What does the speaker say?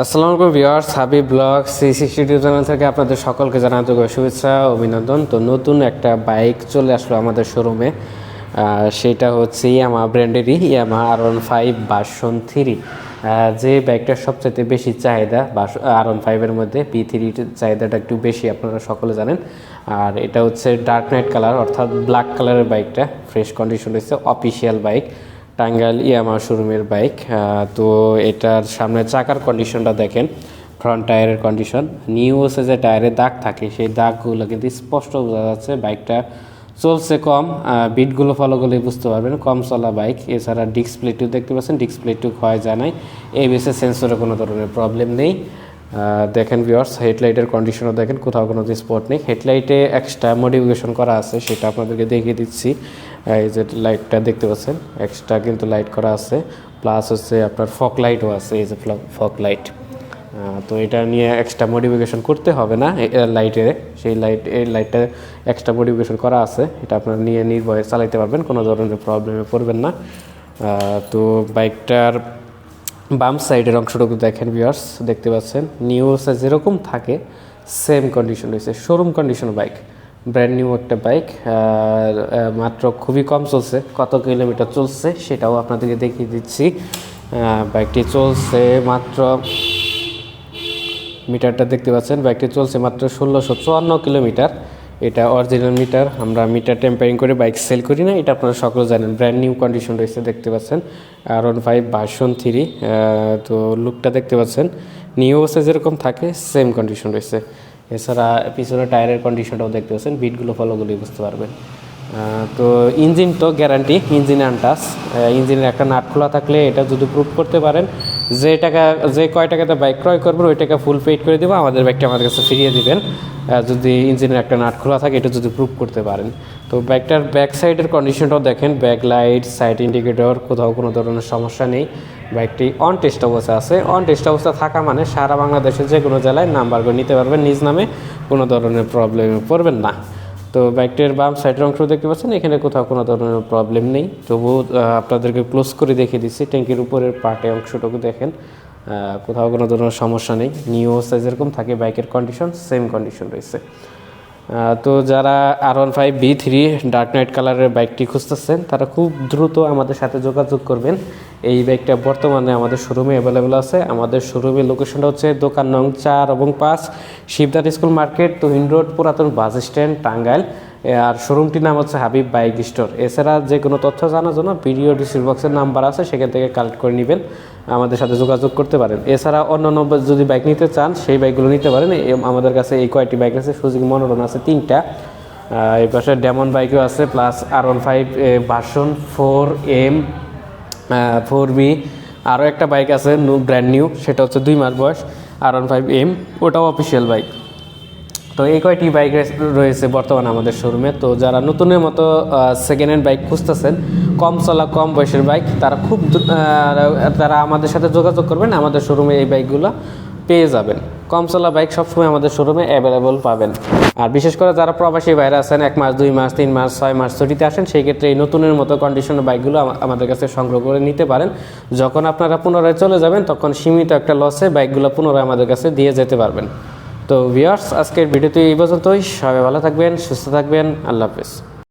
আসসালামু আলাইকুম viewers Habib blog C sixty YouTube channel থেকে আপনাদের সকলকে জানাতে হবে শুভেচ্ছা, অভিনন্দন। তো নতুন একটা বাইক চলে আসলো আমাদের শোরুমে সেটা হচ্ছে Yamaha ব্র্যান্ডেরই Yamaha R one five version three যে বাইকটার সবচেয়ে বেশি চাহিদা বাস আর ওয়ান ফাইভের মধ্যে পি থ্রির চাহিদাটা একটু বেশি, আপনারা সকলে জানেন। আর এটা হচ্ছে ডার্ক নাইট কালার অর্থাৎ ব্ল্যাক কালারের বাইকটা ফ্রেশ কন্ডিশন হচ্ছে অফিসিয়াল বাইক টাঙ্গাইল ইয়ামা শোরুমের বাইক তো এটার সামনে চাকার কন্ডিশনটা দেখেন ফ্রন্ট টায়ারের কন্ডিশন নিউ হচ্ছে যে টায়ারে দাগ থাকে, সেই দাগগুলো কিন্তু স্পষ্ট বোঝা যাচ্ছে, বাইকটা চলছে কম বিটগুলো ফলো করলে বুঝতে পারবেন, কম চলা বাইক, এছাড়া ডিসপ্লেটিও দেখতে পাচ্ছেন ডিসপ্লেটিও ক্ষয় যায় নাই এবিএসের সেন্সরে কোনো ধরনের প্রবলেম নেই। দেখেন ভিওর্স হেডলাইটের কন্ডিশনও দেখেন, কোথাও কোনো স্পট নেই। হেডলাইটে এক্সট্রা মডিফিকেশন করা আছে, সেটা আপনাদেরকে দেখিয়ে দিচ্ছি। এই যে লাইটটা দেখতে পাচ্ছেন এক্সট্রা কিন্তু লাইট করা আছে। প্লাস হচ্ছে আপনার ফক লাইটও আছে, এই যে ফক লাইট তো এটা নিয়ে এক্সট্রা মডিফিকেশন করতে হবে না লাইটের সেই লাইট এই লাইটটা এক্সট্রা মডিফিকেশন করা আছে, এটা আপনারা নিয়ে নির্ভয়ে চালাইতে পারবেন, কোনো ধরনের প্রবলেমে পড়বেন না। তো বাইকটার বাম সাইডের অংশটুকু দেখেন ভিউয়ার্স দেখতে পাচ্ছেন। নিউসে যেরকম থাকে সেম কন্ডিশন রয়েছে। Showroom condition bike brand new একটা বাইক মাত্র খুবই কম চলছে। কত কিলোমিটার চলছে সেটাও আপনাদেরকে দেখিয়ে দিচ্ছি। বাইকটি চলছে মাত্র মিটারটা দেখতে পাচ্ছেন বাইকটি চলছে মাত্র ষোলোশো চুয়ান্ন কিলোমিটার। এটা অরিজিনাল মিটার আমরা মিটার টেম্পারিং করে বাইক সেল করি না, এটা আপনারা সকলে জানেন ব্র্যান্ড নিউ কন্ডিশন রয়েছে, দেখতে পাচ্ছেন R one five version three তো লুকটা দেখতে পাচ্ছেন নিউ অবস্থা যেরকম থাকে সেম কন্ডিশন রয়েছে, এছাড়া পিছনে টায়ারের কন্ডিশনটাও দেখতে পাচ্ছেন বিটগুলো ফলোগুলি বুঝতে পারবেন তো ইঞ্জিন তো গ্যারান্টি ইঞ্জিন আনটাস ইঞ্জিনের একটা নাট খোলা থাকলে এটা যদি প্রুভ করতে পারেন যে টাকা, যে কয় টাকাতে বাইক ক্রয় করবেন, ওই টাকা ফুল পেড করে দেবো। আমাদের বাইকটা আমাদের কাছে ফিরিয়ে দিবেন। যদি ইঞ্জিনের একটা নাট খোলা থাকে, এটা যদি প্রুভ করতে পারেন। তো বাইকটার ব্যাক সাইডের কন্ডিশনটাও দেখেন। ব্যাক লাইট সাইড ইন্ডিকেটর কোথাও কোনো ধরনের সমস্যা নেই। বাইকটি অন টেস্ট অবস্থা আছে। অন টেস্ট অবস্থা থাকা মানে সারা বাংলাদেশের যে কোনো জেলায় নাম্বার করে নিতে পারবেন। নিজ নামে কোনো ধরনের প্রবলেমে পড়বেন না। তো বাইকটির বাম সাইডের অংশ দেখতে পাচ্ছেন, এখানে কোথাও কোনো ধরনের প্রবলেম নেই। তবুও আপনাদেরকে ক্লোজ করে দেখিয়ে দিচ্ছি, ট্যাঙ্কির উপরের পার্টে অংশটুকু দেখেন। কোথাও কোনো ধরনের সমস্যা নেই। নিউ সাইজ এরকম থাকে বাইকের কন্ডিশন সেম কন্ডিশন রয়েছে। তো যারা R one five V three dark knight কালারের বাইকটি খুঁজতেছেন, তারা খুব দ্রুত আমাদের সাথে যোগাযোগ করবেন। এই বাইকটা বর্তমানে আমাদের শোরুমে অ্যাভেলেবেল আছে। আমাদের শোরুমের লোকেশনটা হচ্ছে দোকান নং চার এবং পাঁচ, শিবদার স্কুল মার্কেট, তুহিন রোড, পুরাতন বাস স্ট্যান্ড, টাঙ্গাইল। আর শোরুমটির নাম হচ্ছে হাবিব বাইক স্টোর। এছাড়া যে কোনো তথ্য জানার জন্য ভিডিও ডিসক্রিপ বক্সের নাম্বার আছে, সেখান থেকে কালেক্ট করে নেবেন, আমাদের সাথে যোগাযোগ করতে পারেন। এছাড়া অন্য নম্বর যদি বাইক নিতে চান, সেই বাইকগুলো নিতে পারেন। আমাদের কাছে এই কয়েকটি বাইক আছে সুযোগ মনোরম আছে তিনটা। এই পাশে ডেমন বাইকও আছে plus R one five version four M four V আরও একটা বাইক আছে ব্র্যান্ড নিউ সেটা হচ্ছে দুই মাস বয়স আর ওয়ান ফাইভ এম ওটাও অফিসিয়াল বাইক তো এই কয়টি বাইক রয়েছে বর্তমানে আমাদের শোরুমে। তো যারা নতুনের মতো সেকেন্ড হ্যান্ড বাইক খুঁজতেছেন, কম চলা, কম বয়সের বাইক, তারা খুব তারা আমাদের সাথে যোগাযোগ করবেন, আমাদের শোরুমে এই বাইকগুলো পেয়ে যাবেন। কম চলা বাইক সবসময় আমাদের শোরুমে অ্যাভেলেবল পাবেন। আর বিশেষ করে যারা প্রবাসী বাইরে আছেন, এক মাস, দুই মাস, তিন মাস, ছয় মাস ছুটিতে আসেন, সেই ক্ষেত্রে এই নতুনের মতো কন্ডিশনের বাইকগুলো আমাদের কাছে সংগ্রহ করে নিতে পারেন। যখন আপনারা পুনরায় চলে যাবেন, তখন সীমিত একটা লসে বাইকগুলো পুনরায় আমাদের কাছে দিয়ে যেতে পারবেন। তো ভিউয়ার্স আজকের ভিডিওতে এই পর্যন্তই। সবাই ভালো থাকবেন সুস্থ থাকবেন। আল্লাহ হাফেজ।